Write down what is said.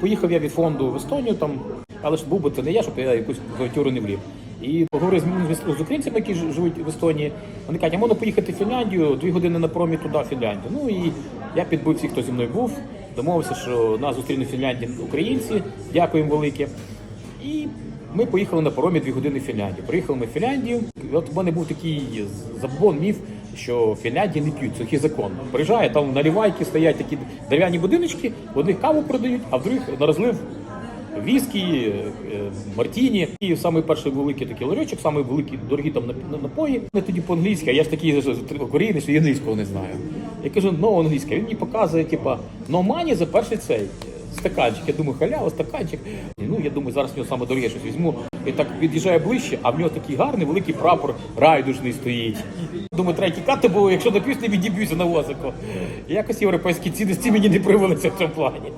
Поїхав я від фонду в Естонію, там, але ж був би це не я, щоб я якусь авантюру не влів. І поговорив з, українцями, які живуть в Естонії. Вони кажуть, а можна поїхати в Фінляндію, дві години на промі туди, в Фінляндію. Ну і я підбив всіх, хто зі мною був. Домовився, що нас зустрінуть в Фінляндії українці. Дякуємо велике. І ми поїхали на паромі дві години в Фінляндію. Приїхали ми в Фінляндію. От у мене був такий забон, міф, що в Фінляндії не п'ють, сухий закон. Приїжджає, там наливайки стоять такі дерев'яні будиночки, в одних каву продають, а в других на розлив віскі, е, мартіні. І самий перший великий такий ларьочок, самий великий, дорогі там напої. Не тоді по-англійськи, а я ж такий українець, що я англійського не знаю. Я кажу, ну англійська. Він мені показує, типа, no money за перший цей стаканчик. Я думаю, халява, стаканчик. Ну, я думаю, зараз в нього саме дороге щось візьму. І так під'їжджає ближче, а в нього такий гарний великий прапор райдужний стоїть. Думаю, треба тікати, бо якщо нап'юсь, не відіб'юся на возику. Якось європейські цінності мені не привелися в цьому плані.